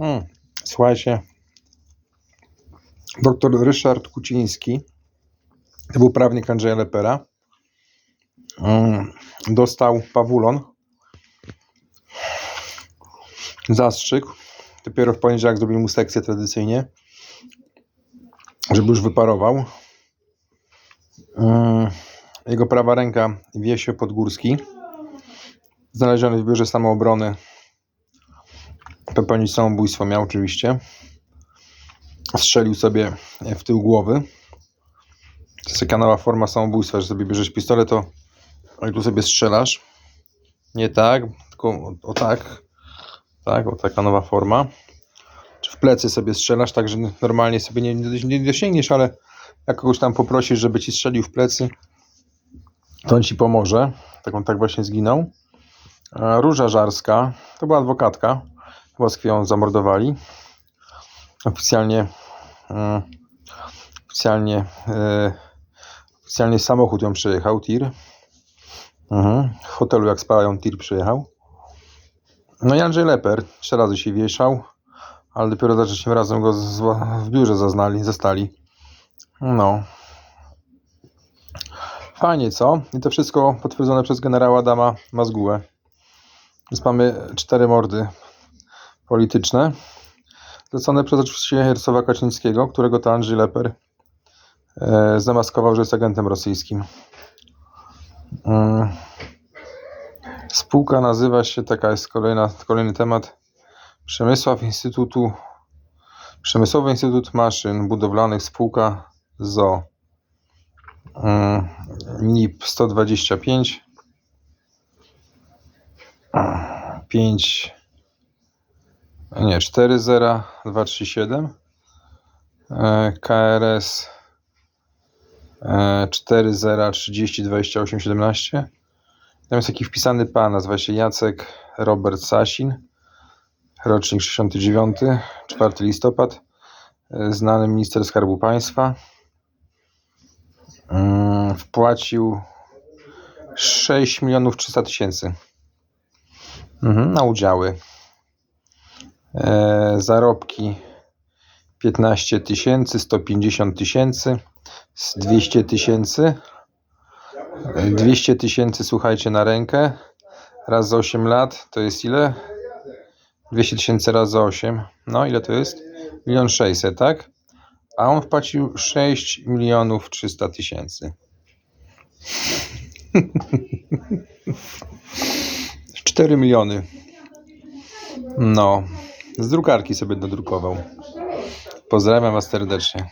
Mm, słuchajcie, doktor Ryszard Kuciński, to był prawnik Andrzeja Lepera, mm, dostał pawulon, zastrzyk, dopiero w poniedziałek zrobili mu sekcję tradycyjnie, żeby już wyparował. Mm, Jego prawa ręka Wiesio Podgórski, znaleziony w biurze samoobrony popełnić samobójstwo miał oczywiście. Strzelił sobie w tył głowy. To jest taka nowa forma samobójstwa, że sobie bierzesz pistolet, to i tu sobie strzelasz. Nie tak, tylko o, o tak. Tak, o taka nowa forma. Czy w plecy sobie strzelasz, tak że normalnie sobie nie, nie dosięgniesz, ale jak kogoś tam poprosisz, żeby ci strzelił w plecy, to on ci pomoże. Tak on tak właśnie zginął. Róża Żarska, to była adwokatka. W Moskwie ją zamordowali. Oficjalnie mm, oficjalnie e, oficjalnie samochód ją przejechał, tir. Mhm. W hotelu jak spała ją tir przyjechał. No i Andrzej Leper trzy razy się wieszał, ale dopiero za trzecim razem go z, w biurze zaznali, zastali. No. Fajnie, co? I to wszystko potwierdzone przez generała Adama Mazgułę. Więc mamy cztery mordy polityczne, zlecone przez oczywiście Jarosława Kaczyńskiego, którego to Andrzej Leper e, zamaskował, że jest agentem rosyjskim. Mm. Spółka nazywa się, taka jest kolejna, kolejny temat, Przemysław Instytutu, Przemysłowy Instytut Maszyn Budowlanych, spółka ZO. Mm. NIP 125 5 nie, 40237 e, KRS e, 4030 28 17 tam jest taki wpisany pan, nazywa się Jacek Robert Sasin. Rocznik 69 4 listopad. E, znany minister skarbu państwa. Mm, wpłacił 6 milionów 300 tysięcy. Mhm, na udziały zarobki 15 tysięcy, 150 tysięcy, z 200 tysięcy, E, 200 tysięcy słuchajcie na rękę, raz za 8 lat to jest ile? 200 tysięcy raz za 8, no ile to jest? Milion 600, tak? A on wpłacił 6 milionów 300 tysięcy. 4 miliony. No, z drukarki sobie dodrukował. Pozdrawiam Was serdecznie.